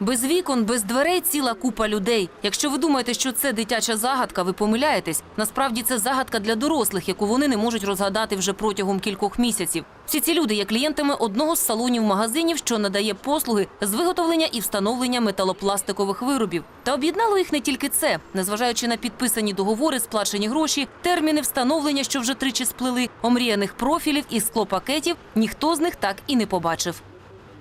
Без вікон, без дверей ціла купа людей. Якщо ви думаєте, що це дитяча загадка, ви помиляєтесь. Насправді це загадка для дорослих, яку вони не можуть розгадати вже протягом кількох місяців. Всі ці люди є клієнтами одного з салонів магазинів, що надає послуги з виготовлення і встановлення металопластикових виробів. Та об'єднало їх не тільки це, незважаючи на підписані договори, сплачені гроші, терміни встановлення, що вже тричі сплели, омріяних профілів і склопакетів, ніхто з них так і не побачив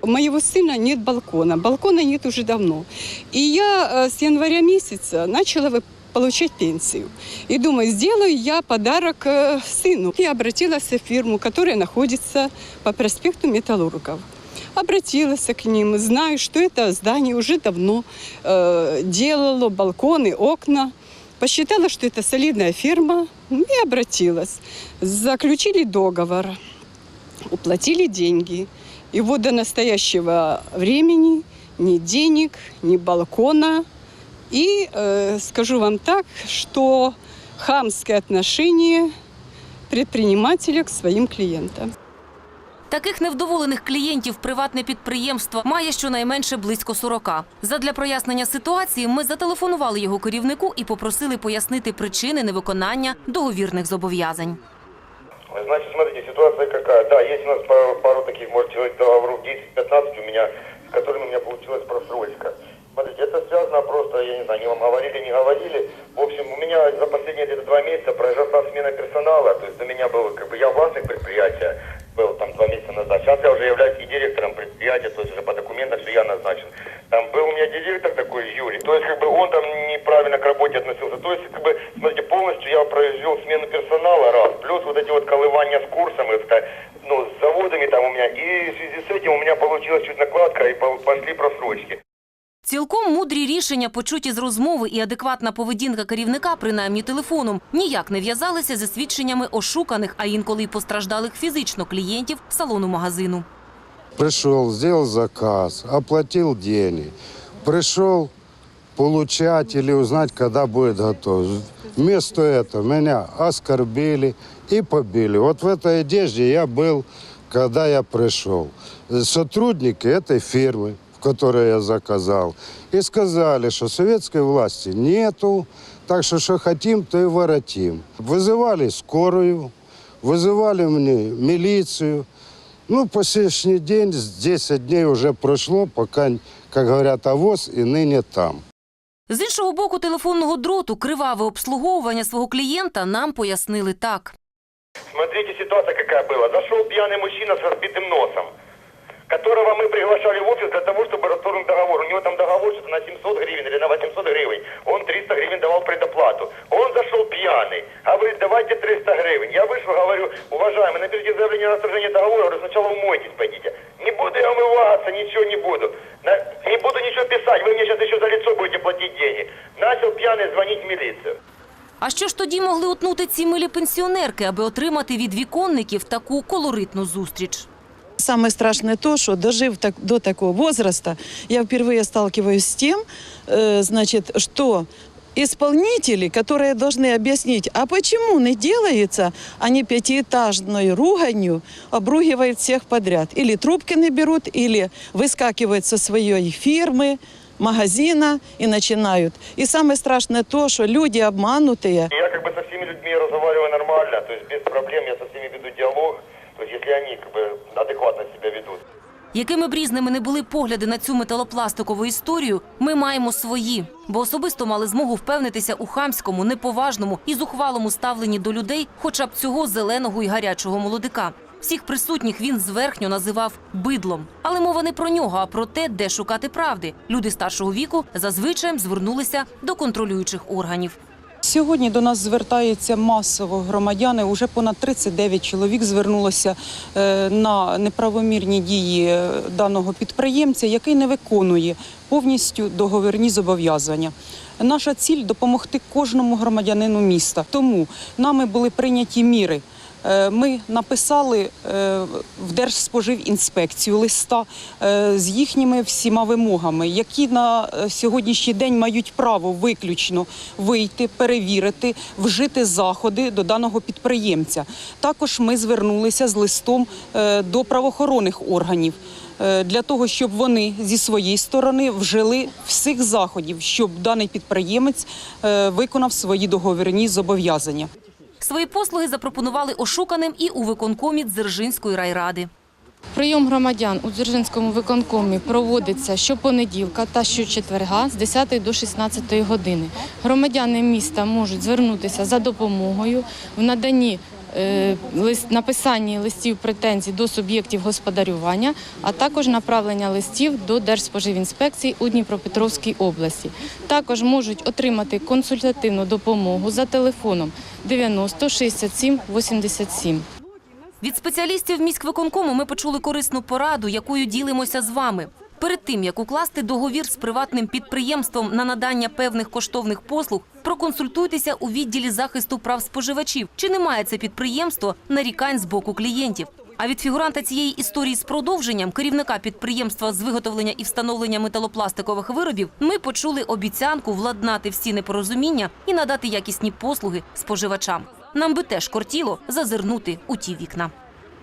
У моего сына нет балкона. Балкона нет уже давно. И я э, с января месяца начала вы- получать пенсию. И думаю, сделаю я подарок э, сыну. Я обратилась в фирму, которая находится по проспекту Металлургов. Обратилась к ним, знаю, что это здание уже давно э, делало балконы, окна. Посчитала, что это солидная фирма и обратилась. Заключили договор, уплатили деньги. И вот до настоящего времени ни денег, ни балкона. И э, скажу вам так, что хамское отношение предпринимателя к своим клиентам. Таких невдоволених клієнтів приватне підприємство має щонайменше близько 40. Задля прояснення ситуації ми зателефонували його керівнику і попросили пояснити причини невиконання договірних зобов'язань. Значит, смотрите, ситуация какая. Да, есть у нас пару, пару таких, может, человек договоров 10-15 у меня, с которыми у меня получилась просрочка. Смотрите, это связано просто, я не знаю, они вам говорили, не говорили. В общем, у меня за последние где-то два месяца произошла смена персонала. То есть у меня был, как бы, я властник предприятия, был там два месяца назад. Сейчас я уже являюсь и директором предприятия, то есть уже по документам, что я назначен. Там был у меня директор такой, Юрий. То есть, как бы, он там неправильно к работе относился. То есть, как бы, смотрите, полностью я произвел смену персонала, раз. Плюс вот эти вот колывания с курсом, это, ну, с заводами там у меня. И в связи с этим у меня получилась чуть накладка и по- пошли просрочки. Цілком мудрі рішення, почуті з розмови і адекватна поведінка керівника, принаймні телефоном, ніяк не в'язалися зі свідченнями ошуканих, а інколи й постраждалих фізично клієнтів салону магазину. Пришел, сделал заказ, оплатил деньги. Пришел получать или узнать, когда будет готов. Вместо этого меня оскорбили и побили. Вот в этой одежде я был, когда я пришел. Сотрудники этой фирмы, в которой я заказал, и сказали, что советской власти нету, так что что хотим, то и воротим. Вызывали скорую, вызывали мне милицию. Ну, по сегодняшний день, с 10 дней уже прошло, пока, как говорят, овоз и ныне там. З іншого боку телефонного дроту криваве обслуговування свого клієнта нам пояснили так. Смотрите, ситуация какая была. Зашел пьяный мужчина с разбитым носом, которого мы приглашали в офис для того, чтобы расторгнуть договор. У него там договор что-то на 700 гривен или на 800 гривен. Он 300 гривен давал предоплату. Он зашел пьяный. Говорит, давайте 300 гривен. Я вышел, говорю, уважаемый, напишите заявление на расторжение договора. Говорю, сначала умойтесь, пойдите. Не буду я умываться, ничего не буду. На- Не буду ничего писать, вы мне сейчас еще за лицо будете платить деньги. Начал пьяный звонить в милицию. А що ж тоді могли утнути ці милі пенсіонерки, аби отримати від віконників таку колоритну зустріч? Самое страшное то, что дожив так, до такого возраста, я впервые сталкиваюсь с тем, э, значит, что исполнители, которые должны объяснить, а почему не делается, они пятиэтажной руганью обругивают всех подряд. Или трубки не берут, или выскакивают со своей фирмы, магазина и начинают. И самое страшное то, что люди обманутые, Я как бы со всеми людьми разговариваю нормально, то есть без проблем я со всеми веду диалог. Если они как бы адекватно себя ведут. Якими б різними не були погляди на цю металопластикову історію, ми маємо свої, бо особисто мали змогу впевнитися у хамському, неповажному і зухвалому ставленні до людей, хоча б цього зеленого і гарячого молодика. Всіх присутніх він зверхньо називав бидлом. Але мова не про нього, а про те, де шукати правди. Люди старшого віку зазвичай звернулися до контролюючих органів. Сьогодні до нас звертаються масово громадяни. Уже понад 39 чоловік звернулося е, на неправомірні дії е, даного підприємця, який не виконує повністю договірні зобов'язання. Наша ціль допомогти кожному громадянину міста. Тому нами були прийняті міри. Е, Ми написали е, в Держспоживінспекцію листа е, з їхніми всіма вимогами, які на сьогоднішній день мають право виключно вийти, перевірити, вжити заходи до даного підприємця. Також ми звернулися з листом до правоохоронних органів для того, щоб вони зі своєї сторони вжили всіх заходів, щоб даний підприємець виконав свої договірні зобов'язання. Свої послуги запропонували ошуканим і у виконкомі Дзержинської райради. Прийом громадян у Дзержинському виконкомі проводиться щопонеділка та щочетверга з 10 до 16 години. Громадяни міста можуть звернутися за допомогою в наданні написанні листів претензій до суб'єктів господарювання, а також направлення листів до Держспоживінспекції у Дніпропетровській області. Також можуть отримати консультативну допомогу за телефоном 90 67 87. Від спеціалістів міськвиконкому ми почули корисну пораду, якою ділимося з вами. Перед тим, як укласти договір з приватним підприємством на надання певних коштовних послуг, проконсультуйтеся у відділі захисту прав споживачів, чи немає це підприємство нарікань з боку клієнтів. А від фігуранта цієї історії з продовженням керівника підприємства з виготовлення і встановлення металопластикових виробів ми почули обіцянку владнати всі непорозуміння і надати якісні послуги споживачам. Нам би теж кортіло зазирнути у ті вікна.